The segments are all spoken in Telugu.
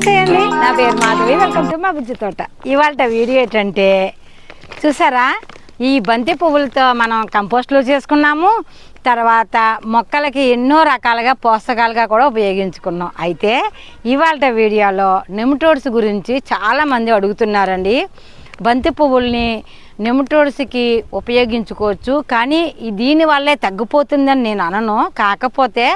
నమస్తే అండి. నా పేరు మాధవి. వెల్కమ్ టు మా బుజ్జి తోట. ఇవాళ వీడియో ఏంటంటే చూసారా? ఈ బంతి పువ్వులతో మనం కంపోస్ట్లు చేసుకున్నాము. తర్వాత మొక్కలకి ఎన్నో రకాలుగా పోషకాలుగా కూడా ఉపయోగించుకున్నాం. అయితే ఇవాళ వీడియోలో నెమటోడ్స్ గురించి చాలామంది అడుగుతున్నారండి. బంతి పువ్వుల్ని నెమటోడ్స్కి ఉపయోగించుకోవచ్చు. కానీ దీనివల్లే తగ్గిపోతుందని నేను అనను. కాకపోతే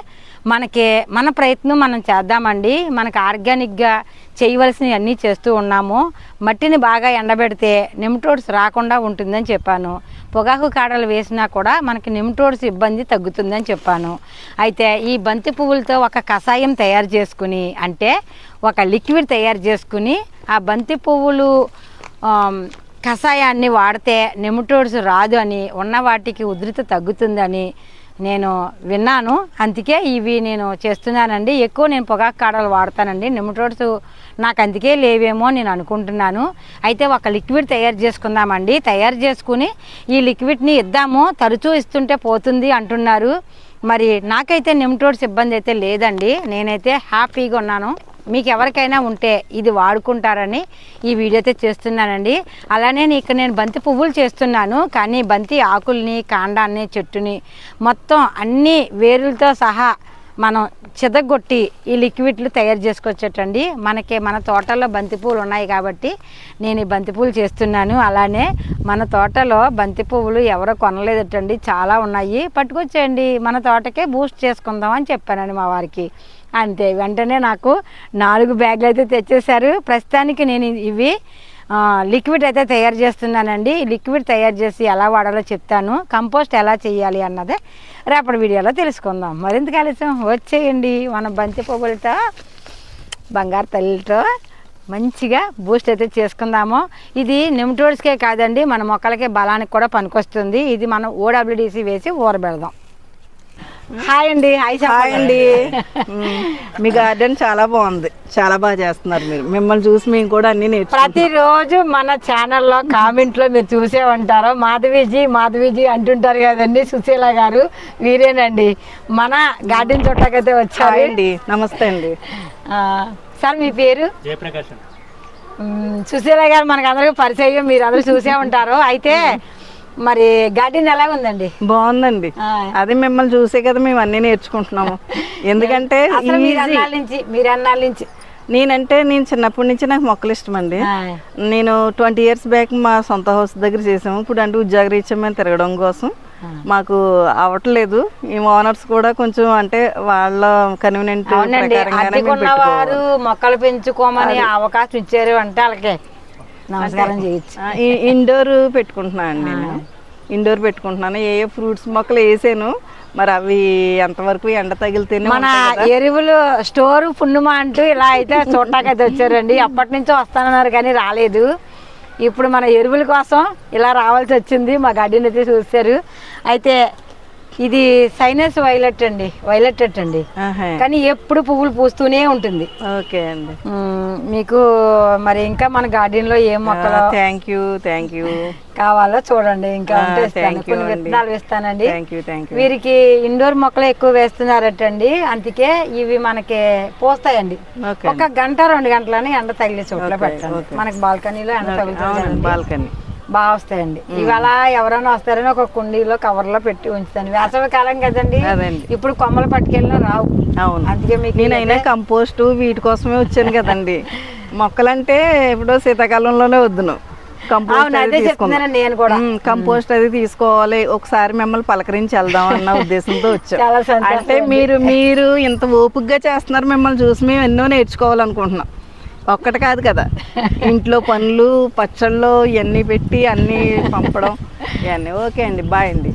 మనకి మన ప్రయత్నం మనం చేద్దామండి. మనకు ఆర్గానిక్గా చేయవలసినవి అన్నీ చేస్తూ ఉన్నాము. మట్టిని బాగా ఎండబెడితే నిమ్టోడ్స్ రాకుండా ఉంటుందని చెప్పాను. పొగాకు కాడలు వేసినా కూడా మనకి నిమ్టోడ్స్ ఇబ్బంది తగ్గుతుందని చెప్పాను. అయితే ఈ బంతి పువ్వులతో ఒక కషాయం తయారు చేసుకుని అంటే ఒక లిక్విడ్ తయారు చేసుకుని ఆ బంతి పువ్వులు కషాయాన్ని వాడితే నెమటోడ్స్ రాదు అని ఉన్న వాటికి ఉధృత తగ్గుతుందని నేను విన్నాను. అందుకే ఇవి నేను చేస్తున్నానండి. ఎక్కువ నేను పొగాకు కాడలు వాడతానండి. నిమ్మటోడ్స్ నాకు అందుకే లేవేమో నేను అనుకుంటున్నాను. అయితే ఒక లిక్విడ్ తయారు చేసుకుందామండి. తయారు చేసుకుని ఈ లిక్విడ్ని ఇద్దాము. తరచూ ఇస్తుంటే పోతుంది అంటున్నారు. మరి నాకైతే నిమ్మటోడ్స్ ఇబ్బంది అయితే లేదండి. నేనైతే హ్యాపీగా ఉన్నాను. మీకు ఎవరికైనా ఉంటే ఇది వాడుకుంటారని ఈ వీడియో అయితే చేస్తున్నానండి. అలానే ఇక్కడ నేను బంతి పువ్వులు చేస్తున్నాను కానీ బంతి ఆకుల్ని కాండాన్ని చెట్టుని మొత్తం అన్ని వేరులతో సహా మనం చిదగొట్టి ఈ లిక్విడ్లు తయారు చేసుకోవచ్చటండి మనకి మన తోటలో బంతిపూలు ఉన్నాయి కాబట్టి నేను ఈ బంతిపూలు చేస్తున్నాను. అలానే మన తోటలో బంతి పువ్వులు ఎవరో కొనలేదటండి. చాలా ఉన్నాయి. పట్టుకొచ్చేయండి. మన తోటకే బూస్ట్ చేసుకుందాం అని చెప్పానండి మా వారికి. అంతే. వెంటనే నాకు నాలుగు బ్యాగులు అయితే తెచ్చేశారు. ప్రస్తుతానికి నేను ఇవి లిక్విడ్ అయితే తయారు చేస్తున్నానండి. లిక్విడ్ తయారు చేసి ఎలా వాడాలో చెప్తాను. కంపోస్ట్ ఎలా చేయాలి అన్నదే రేపటి వీడియోలో తెలుసుకుందాం. మరింత కాలుష్యం వచ్చేయండి. మన బంతి పువ్వులతో బంగారు తల్లితో మంచిగా బూస్ట్ అయితే చేసుకుందాము. ఇది నిమ్టోడ్స్కే కాదండి మన మొక్కలకే బలానికి కూడా పనికొస్తుంది. ఇది మనం ఓడబ్ల్యూడిసి వేసి ఊరబెడదాం. హాయ్ అండి హాయ్ హాయ్ అండి. మీ గార్డెన్ చాలా బాగుంది. చాలా బాగా చేస్తున్నారు మీరు. మిమ్మల్ని చూసి మేము కూడా అన్ని నేర్చుకుంటాం ప్రతిరోజు మన ఛానల్లో కామెంట్లో మీరు చూసే ఉంటారు. మాధవీజీ మాధవీజీ అంటుంటారు కదండి సుశీల గారు. వీరేనండి. మన గార్డెన్ చుట్టాకైతే వచ్చారు. అండి. నమస్తే అండి. సార్ మీ పేరు? జయప్రకాష్ సుశీల గారు మనకు అందరికీ పరిచయం. మీరు అందరూ చూసే ఉంటారు. అయితే మరి గార్డెన్ ఎలా ఉందండి బాగుందండి. అది మిమ్మల్ని చూసే కదా మేము అన్ని నేర్చుకుంటున్నాము. ఎందుకంటే అసలు మీరు నుంచి నుంచి నేనంటే నేను చిన్నప్పటి నుంచి నాకు మొక్కలు ఇష్టం అండి నేను ట్వంటీ ఇయర్స్ బ్యాక్ మా సొంత హౌస్ దగ్గర చేసాము. ఇప్పుడు అంటే ఉద్యోగ రీత్యా మేము తిరగడం కోసం. మాకు అవ్వట్లేదు ఈ ఓనర్స్ కూడా కొంచెం అంటే వాళ్ళ కన్వీనియంట్ వారు మొక్కలు పెంచుకోమని అవకాశం ఇచ్చారు అంటే వాళ్ళకి నమస్కారం చేయొచ్చు. ఇండోర్ పెట్టుకుంటున్నాను అండి నేను. ఇండోర్ పెట్టుకుంటున్నాను. ఏ ఏ ఫ్రూట్స్ మొక్కలు వేసాను మరి అవి ఎంతవరకు ఎండ తగిలితేనే మన. ఎరువులు స్టోర్ పుణ్యమ అంటూ ఇలా అయితే చూడటాకైతే వచ్చారండి. అప్పటి నుంచో వస్తానన్నారు కానీ రాలేదు. ఇప్పుడు మన ఎరువుల కోసం ఇలా రావాల్సి వచ్చింది. మా గడ్డిని అయితే చూశారు. అయితే ఇది సైనస్ వైలెట్ అండి వైలెట్ అండి. కానీ ఎప్పుడు పువ్వులు పూస్తూనే ఉంటుంది. ఓకే అండి. మీకు మరి ఇంకా మన గార్డెన్లో ఏం మొక్కలు థ్యాంక్ యూ థ్యాంక్ యూ కావాలో చూడండి. ఇంకా కొన్ని. విత్తనాలు వేస్తానండి వీరికి ఇండోర్ మొక్కలు ఎక్కువ వేస్తున్నారటండి. అందుకే ఇవి మనకి పోస్తాయండి. ఒక గంట రెండు గంటలని ఎండ తగిలే చోట్ల okay. మనకి బాల్కనీలో ఎండ తగులుతుంది బాల్కనీ. బాగా వస్తాయండి. ఇవాళ ఎవరైనా వస్తారని ఒక కుండీలో కవర్లో పెట్టి ఉంచుతాను. వేసవి కాలం కదండి. ఇప్పుడు కొమ్మలు పట్టుకెళ్ళినా రావు. అవును. అందుకే మీకు నేనైనా కంపోస్ట్ వీటి కోసమే వచ్చాను కదండి. మొక్కలంటే ఎప్పుడో శీతాకాలంలోనే వద్దును. కంపోస్ట్ అది నేను కూడా. కంపోస్ట్ అది తీసుకోవాలి. ఒకసారి మిమ్మల్ని పలకరించి వెళ్దాం అన్న ఉద్దేశంతో వచ్చాం. అంటే మీరు మీరు ఇంత ఓపికగా చేస్తున్నారు మిమ్మల్ని చూసి మేము ఎన్నో నేర్చుకోవాలనుకుంటున్నాం. ఒక్కటి కాదు కదా. ఇంట్లో పనులు పచ్చళ్ళు ఇవన్నీ పెట్టి అన్నీ పంపడం. ఇవన్నీ ఓకే అండి. బాయ్ అండి.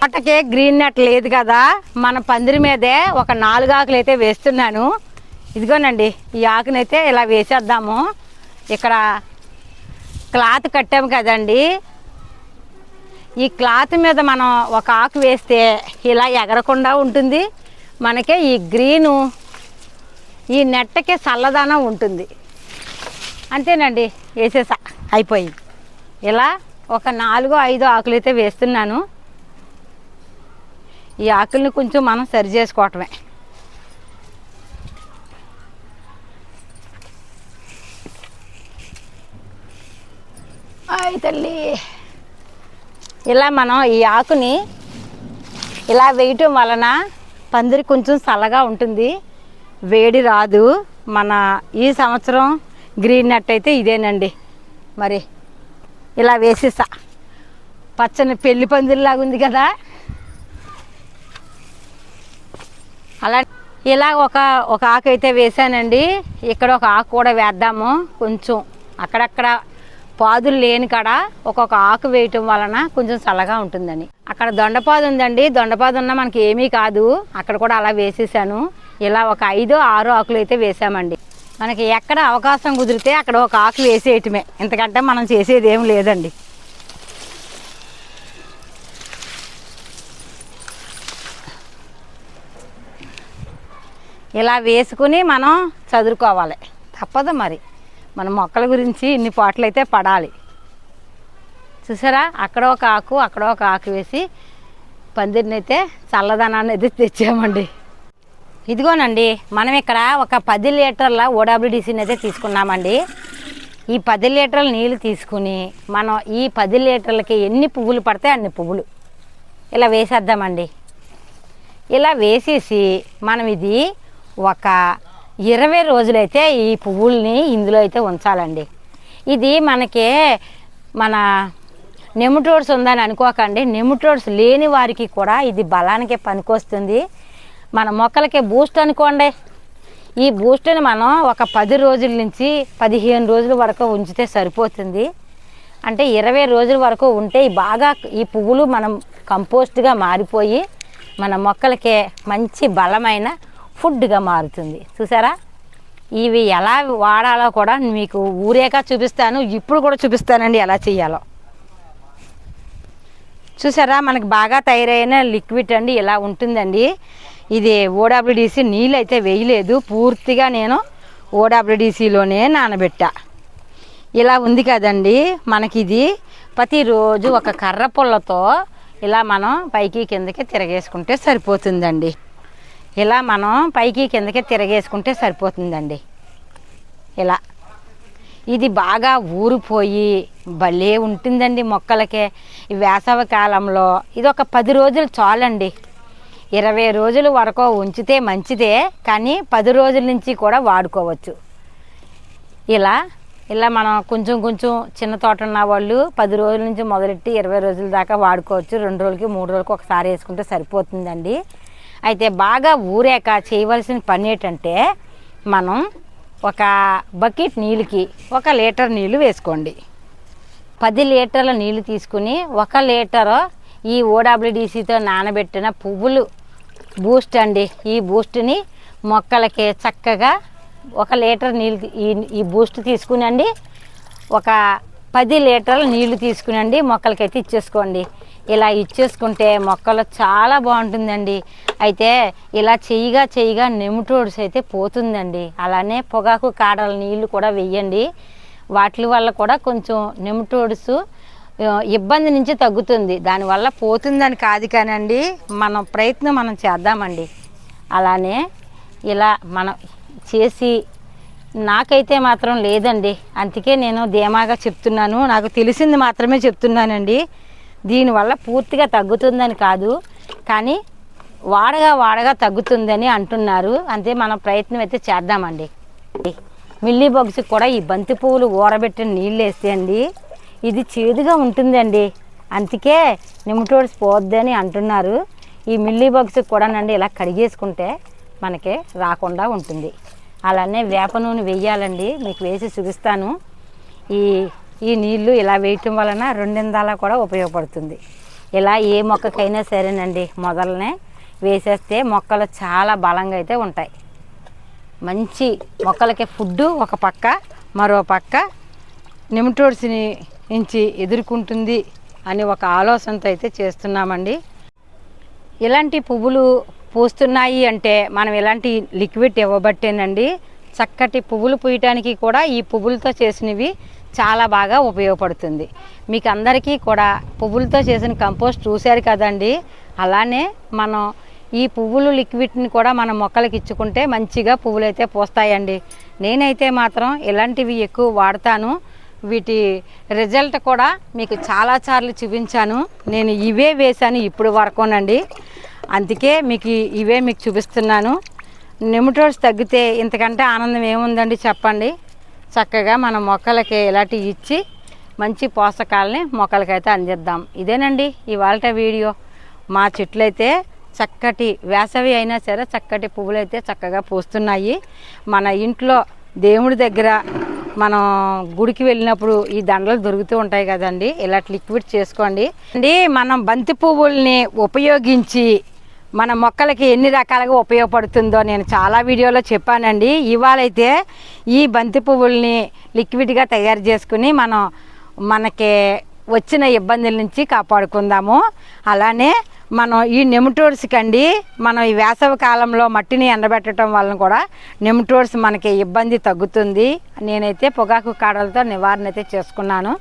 తోటకే గ్రీన్ నెట్ లేదు కదా. మన పందిరి మీదే ఒక నాలుగు ఆకులు అయితే వేస్తున్నాను. ఇదిగోనండి ఈ ఆకునైతే ఇలా వేసేద్దాము. ఇక్కడ క్లాత్ కట్టాము కదండి. ఈ క్లాత్ మీద మనం ఒక ఆకు వేస్తే ఇలా ఎగరకుండా ఉంటుంది. మనకే ఈ గ్రీను ఈ నెట్టకే చల్లదనం ఉంటుంది. అంతేనండి వేసేసా. అయిపోయింది. ఇలా ఒక నాలుగో ఐదో ఆకులు అయితే వేస్తున్నాను. ఈ ఆకుల్ని కొంచెం మనం సరి చేసుకోవటమే. తల్లి. ఇలా మనం ఈ ఆకుని ఇలా వేయటం వలన పందిరి కొంచెం చల్లగా ఉంటుంది. వేడి రాదు. మన ఈ సంవత్సరం గ్రీన్ నట్ అయితే ఇదేనండి. మరి ఇలా వేసేసా పచ్చని పెళ్ళి పందిరిలాగా ఉంది కదా. అలా ఇలా ఒక ఒక ఆకు అయితే వేసానండి. ఇక్కడ ఒక ఆకు కూడా వేద్దాము కొంచెం. అక్కడక్కడ పాదులు లేని కాడ ఒక్కొక్క ఆకు వేయటం వలన కొంచెం చల్లగా ఉంటుందని. అక్కడ దొండపాదు ఉందండి. దొండపాదు ఉన్నా మనకి ఏమీ కాదు. అక్కడ కూడా అలా వేసేసాను. ఇలా ఒక ఐదు ఆరు ఆకులు అయితే వేసామండి. మనకి ఎక్కడ అవకాశం కుదిరితే అక్కడ ఒక ఆకు వేసేయటమే. ఇంతకంటే మనం చేసేది ఏం లేదండి. ఇలా వేసుకుని మనం చదువుకోవాలి తప్పదు మరి. మన మొక్కల గురించి ఇన్ని పాటలు అయితే పడాలి. చూసారా? అక్కడ ఒక ఆకు అక్కడ ఒక ఆకు వేసి పందిరినైతే చల్లదనాన్ని అయితే తెచ్చామండి. ఇదిగోనండి మనం ఇక్కడ ఒక పది లీటర్ల ఓడబ్ల్యూడిసిని అయితే తీసుకున్నామండి. ఈ పది లీటర్ల నీళ్ళు తీసుకుని మనం ఈ పది లీటర్లకి ఎన్ని పువ్వులు పడితే అన్ని పువ్వులు ఇలా వేసేద్దామండి. ఇలా వేసేసి మనం ఇది ఒక ఇరవై రోజులైతే ఈ పువ్వుల్ని ఇందులో అయితే ఉంచాలండి. ఇది మనకి మన నెమటోడ్స్ ఉందని అనుకోకండి. నెమటోడ్స్ లేని వారికి కూడా ఇది బలానికి పనికొస్తుంది. మన మొక్కలకి బూస్ట్ అనుకోండి. ఈ బూస్ట్ని మనం ఒక పది రోజుల నుంచి పదిహేను రోజుల వరకు ఉంచితే సరిపోతుంది. అంటే ఇరవై రోజుల వరకు ఉంటే బాగా ఈ పువ్వులు మనం కంపోస్ట్గా మారిపోయి మన మొక్కలకే మంచి బలమైన ఫుడ్గా మారుతుంది. చూసారా? ఇవి ఎలా వాడాలో కూడా మీకు ఊరేగా చూపిస్తాను. ఇప్పుడు కూడా చూపిస్తానండి ఎలా చేయాలో. చూసారా? మనకు బాగా తయారైన లిక్విడ్ అండి ఇలా ఉంటుందండి. ఇది ఓడబ్ల్యూడిసి నీళ్ళు అయితే వేయలేదు. పూర్తిగా నేను ఓడబ్ల్యూడిసిలోనే నానబెట్టా. ఇలా ఉంది కదండి. మనకి ఇది ప్రతిరోజు ఒక కర్ర పుల్లతో ఇలా మనం పైకి కిందకి తిరగేసుకుంటే సరిపోతుందండి. ఇలా మనం పైకి కిందకి తిరగేసుకుంటే సరిపోతుందండి. ఇలా. ఇది బాగా ఊరిపోయి భలే ఉంటుందండి మొక్కలకే. ఈ వేసవి కాలంలో ఇది ఒక పది రోజులు చాలండి. ఇరవై రోజుల వరకు ఉంచితే మంచిదే కానీ పది రోజుల నుంచి కూడా వాడుకోవచ్చు. ఇలా ఇలా మనం కొంచెం కొంచెం చిన్న తోట ఉన్న వాళ్ళు పది రోజుల నుంచి మొదలెట్టి ఇరవై రోజుల దాకా వాడుకోవచ్చు. రెండు రోజులకి మూడు రోజులకి ఒకసారి వేసుకుంటే సరిపోతుందండి. అయితే బాగా ఊరాక చేయవలసిన పని ఏంటంటే మనం ఒక బకెట్ నీళ్ళకి ఒక లీటర్ నీళ్ళు వేసుకోండి. పది లీటర్ల నీళ్ళు తీసుకుని ఒక లీటర్ ఈ ఓడబ్ల్యూడిసితో నానబెట్టిన పువ్వులు బూస్ట్ అండి. ఈ బూస్ట్ని మొక్కలకి చక్కగా ఒక లీటర్ నీళ్ళు ఈ ఈ బూస్ట్ తీసుకునండి. ఒక పది లీటర్ల నీళ్ళు తీసుకునండి. మొక్కలకైతే ఇచ్చేసుకోండి. ఇలా ఇచ్చేసుకుంటే మొక్కలు చాలా బాగుంటుందండి. అయితే ఇలా చెయ్యిగా చెయ్యిగా నెమటోడ్స్ అయితే పోతుందండి. అలానే పొగాకు కాడల నీళ్ళు కూడా వెయ్యండి వాటి వల్ల కూడా కొంచెం నెమటోడ్స్ ఇబ్బంది నుంచి తగ్గుతుంది. దానివల్ల పోతుందని కాదు కానండి మనం ప్రయత్నం మనం చేద్దామండి. అలానే ఇలా మనం చేసి నాకైతే మాత్రం లేదండి. అందుకే నేను ధీమాగా చెప్తున్నాను. నాకు తెలిసింది మాత్రమే చెప్తున్నానండి. దీనివల్ల పూర్తిగా తగ్గుతుందని కాదు. కానీ వాడగా వాడగా తగ్గుతుందని అంటున్నారు. అంతే మనం ప్రయత్నం అయితే చేద్దామండి. మిల్లీ బగ్స్ కూడా ఈ బంతి పువ్వులు ఊరబెట్టిన నీళ్ళు వేస్తే అండి ఇది చేదుగా ఉంటుందండి. అందుకే నిమిటోడ్స్ పోద్దని అంటున్నారు. ఈ మిల్లీ బాక్స్ కూడానండి ఇలా కడిగేసుకుంటే మనకి రాకుండా ఉంటుంది. అలానే వేప నూనె వేయాలండి. మీకు వేసి చూపిస్తాను. ఈ ఈ నీళ్ళు ఇలా వేయటం వలన రెండిందాల కూడా ఉపయోగపడుతుంది. ఇలా ఏ మొక్కకైనా సరేనండి. మొదలనే వేసేస్తే మొక్కలు చాలా బలంగా అయితే ఉంటాయి. మంచి మొక్కలకి ఫుడ్ ఒక పక్క మరో పక్క నిమిటోడ్స్ని నుంచి ఎదుర్కొంటుంది అని ఒక ఆలోచనతో అయితే చేస్తున్నామండి. ఇలాంటి పువ్వులు పూస్తున్నాయి అంటే మనం ఇలాంటి లిక్విడ్ ఇవ్వబట్టేనండి చక్కటి పువ్వులు పూయటానికి కూడా ఈ పువ్వులతో చేసినవి చాలా బాగా ఉపయోగపడుతుంది. మీకు అందరికీ కూడా పువ్వులతో చేసిన కంపోస్ట్ చూశారు కదండి అలానే మనం ఈ పువ్వులు లిక్విడ్ని కూడా మనం మొక్కలకి ఇచ్చుకుంటే మంచిగా పువ్వులు అయితే పూస్తాయండి. నేనైతే మాత్రం ఇలాంటివి ఎక్కువ వాడతాను. వీటి రిజల్ట్ కూడా మీకు చాలా సార్లు చూపించాను. నేను ఇవే వేశాను ఇప్పుడు వరకునండి. అందుకే మీకు ఇవే మీకు చూపిస్తున్నాను. నెమటోడ్స్ తగ్గితే ఇంతకంటే ఆనందం ఏముందండి చెప్పండి. చక్కగా మన మొక్కలకి ఇలాంటివి ఇచ్చి మంచి పోషకాలని మొక్కలకైతే అందిద్దాం. ఇదేనండి ఇవాళ వీడియో. మా చెట్లయితే చక్కటి వేసవి అయినా సరే చక్కటి పువ్వులు అయితే చక్కగా పూస్తున్నాయి. మన ఇంట్లో దేవుడి దగ్గర మనం గుడికి వెళ్ళినప్పుడు ఈ దండలు దొరుకుతూ ఉంటాయి కదండి. ఇలాంటి లిక్విడ్ చేసుకోండి. అండి మనం బంతి పువ్వుల్ని ఉపయోగించి మన మొక్కలకి ఎన్ని రకాలుగా ఉపయోగపడుతుందో నేను చాలా వీడియోలో చెప్పానండి. ఇవాళైతే ఈ బంతి పువ్వుల్ని లిక్విడ్గా తయారు చేసుకుని మనం మనకి వచ్చిన ఇబ్బందుల నుంచి కాపాడుకుందాము. అలానే మనం ఈ నెమటోడ్స్కి కండి మనం ఈ వేసవి కాలంలో మట్టిని ఎండబెట్టడం వలన కూడా నెమటోడ్స్ మనకి ఇబ్బంది తగ్గుతుంది. నేనైతే పొగాకు కాడలతో నివారణ అయితే చేసుకున్నాను.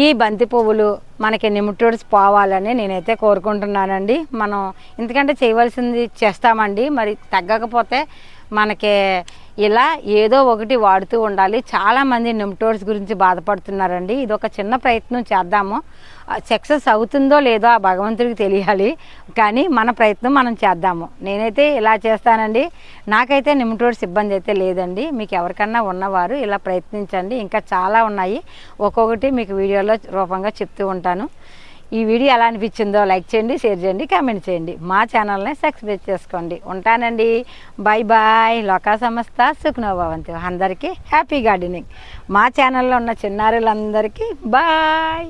ఈ బంతి పువ్వులు మనకి నిమిటోడ్స్ పోవాలని నేనైతే కోరుకుంటున్నానండి. మనం ఎందుకంటే చేయవలసింది చేస్తామండి. మరి తగ్గకపోతే మనకి ఇలా ఏదో ఒకటి వాడుతూ ఉండాలి. చాలామంది నిమిటోడ్స్ గురించి బాధపడుతున్నారండి. ఇది ఒక చిన్న ప్రయత్నం చేద్దాము. సక్సెస్ అవుతుందో లేదో ఆ భగవంతుడికి తెలియాలి. కానీ మన ప్రయత్నం మనం చేద్దాము. నేనైతే ఇలా చేస్తానండి. నాకైతే నిమిటోడ్స్ ఇబ్బంది అయితే లేదండి. మీకు ఎవరికన్నా ఉన్నవారు ఇలా ప్రయత్నించండి. ఇంకా చాలా ఉన్నాయి. ఒక్కొక్కటి మీకు వీడియోలో రూపంగా చెప్తూ ఉంటాను. ఈ వీడియో ఎలా అనిపించిందో లైక్ చేయండి షేర్ చేయండి కామెంట్ చేయండి. మా ఛానల్ని సబ్స్క్రైబ్ చేసుకోండి. ఉంటానండి. Bye bye. లోకా సంస్థ సుఖ్నోభవంతు. అందరికీ హ్యాపీ గార్డెనింగ్. మా ఛానల్లో ఉన్న చిన్నారులందరికీ బాయ్.